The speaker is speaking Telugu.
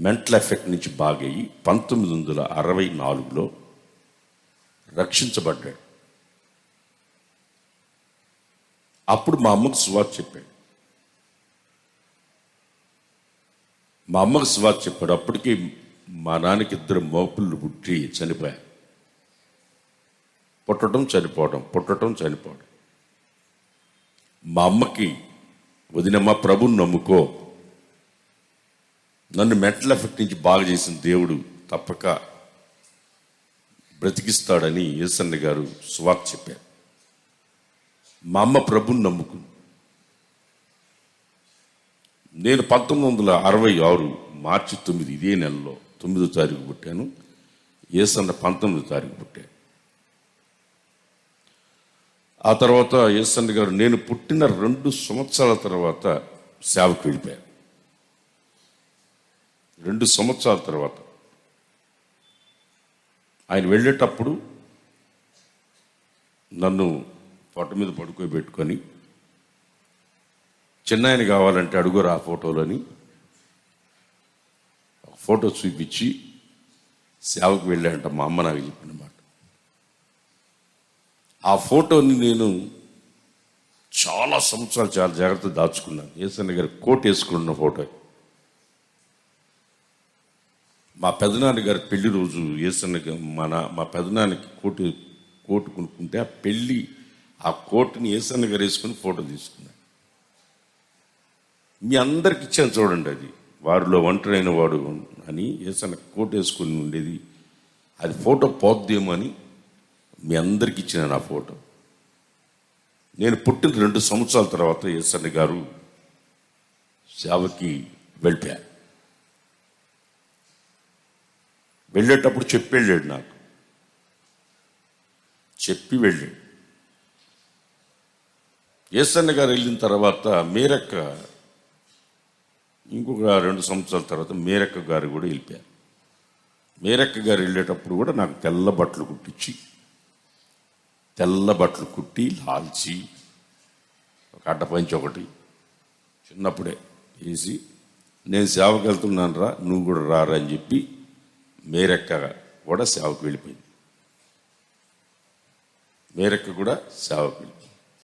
మెంటల్ ఎఫెక్ట్ నుంచి బాగయ్యి పంతొమ్మిది వందల అరవై నాలుగులో రక్షించబడ్డాడు. అప్పుడు మా అమ్మకు సువార్త చెప్పాడు. మా అమ్మకు సువార్త చెప్పాడు అప్పటికి మా నాన్నకి ఇద్దరు మోపుళ్ళు పుట్టి చనిపోయారు. పుట్టడం చనిపోవడం పుట్టడం చనిపోవడం మా అమ్మకి వదినమ్మ ప్రభుని నమ్ముకో నన్ను మెంటల్ ఎఫెక్ట్ నుంచి బాగా చేసిన దేవుడు తప్పక బ్రతికిస్తాడని యేసన్న గారు సువార్త చెప్పారు. మా అమ్మ ప్రభుని నమ్ముకుంది. నేను పంతొమ్మిది వందల అరవై ఆరు మార్చి తొమ్మిది ఇదే నెలలో తొమ్మిదో తారీఖు పుట్టాను. ఏసన్న పంతొమ్మిదో తారీఖు పుట్టాను ఆ తర్వాత ఏసన్న గారు నేను పుట్టిన రెండు సంవత్సరాల తర్వాత సేవకు వెళ్ళిపోయాను. రెండు సంవత్సరాల తర్వాత. ఆయన వెళ్ళేటప్పుడు నన్ను పొట్ట మీద పడుకోబెట్టుకొని చిన్నాయన కావాలంటే అడుగురు ఆ ఫోటోలని ఫోటో చూపించి సేవకు వెళ్ళాడంట మా అమ్మ నాకు చెప్పినమాట ఆ ఫోటోని నేను చాలా సంవత్సరాలు చాలా జాగ్రత్త దాచుకున్నాను. ఏసన్న గారు కోట్ వేసుకున్న ఫోటో మా పెదనాన్న గారి పెళ్ళి రోజు ఏసన్న మన మా పెదనాన్నకి కోటు కోటు కొనుక్కుంటే ఆ పెళ్ళి ఆ కోటుని ఏసన్న గారు వేసుకుని ఫోటో తీసుకున్నాను మీ అందరికి ఇచ్చాను చూడండి అది. వారిలో ఒంటరైన వాడు అని ఏసన్న కోట్ వేసుకుని ఉండేది. అది ఫోటో పోద్దేమో అని మీ అందరికి ఇచ్చిన నా ఫోటో. నేను పుట్టిన రెండు సంవత్సరాల తర్వాత ఏసన్న గారు సేవకి వెళ్ళిపోయారు. వెళ్ళేటప్పుడు చెప్పి వెళ్ళాడు నాకు. చెప్పి వెళ్ళాడు. ఏసన్న గారు వెళ్ళిన తర్వాత మేరక్క ఇంకొక రెండు సంవత్సరాల తర్వాత మేరక్క గారు కూడా వెళ్ళిపోయారు. మేరక్క గారు వెళ్ళేటప్పుడు కూడా నాకు తెల్ల బట్టలు కుట్టించి తెల్ల బట్టలు కుట్టి లాల్చి ఒక అడ్డపంచి ఒకటి చిన్నప్పుడే వేసి నేను సేవకు వెళ్తున్నాను రా నువ్వు కూడా రారా అని చెప్పి మేరక్క కూడా సేవకు వెళ్ళిపోయింది. మేరక్క కూడా సేవకు వెళ్ళిపోయింది.